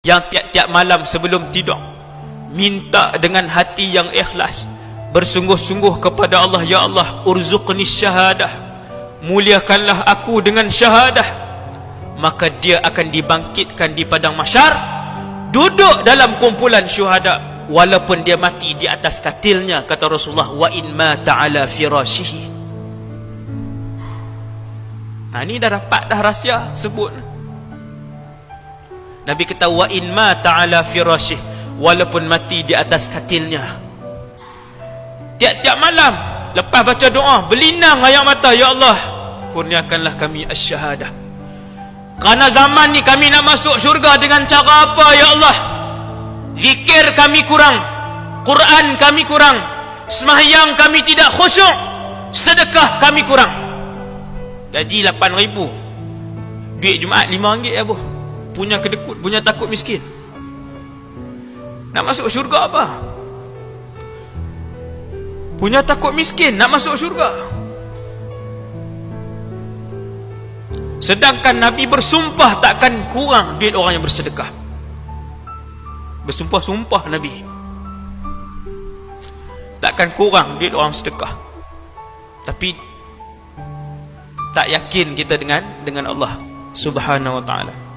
yang tiap-tiap malam sebelum tidur. Minta dengan hati yang ikhlas. Bersungguh-sungguh kepada Allah ya Allah urzuqni syahadah. Muliakanlah aku dengan syahadah. Maka dia akan dibangkitkan di padang mahsyar duduk dalam kumpulan syuhada walaupun dia mati di atas katilnya kata Rasulullah wa in ma ta'ala firashihi. Nah ni dah dapat dah rahsia sebut. Nabi kata wa in ma ta'ala firashih walaupun mati di atas katilnya. Tiap-tiap malam lepas baca doa berlinang air mata ya Allah kurniakanlah kami asy-syahadah. Kerana zaman ni kami nak masuk syurga dengan cara apa ya Allah? Zikir kami kurang, Quran kami kurang, sembahyang kami tidak khusyuk, sedekah kami kurang. Gaji 8 ribu Duit Jumaat 5 ringgit ya bu Punya kedekut Punya takut miskin. Nak masuk syurga apa? Punya takut miskin Nak masuk syurga. Sedangkan Nabi bersumpah Takkan kurang duit orang yang bersedekah. Bersumpah-sumpah Nabi. Takkan kurang duit orang sedekah Tapi tak yakin kita dengan dengan Allah Subhanahu wa taala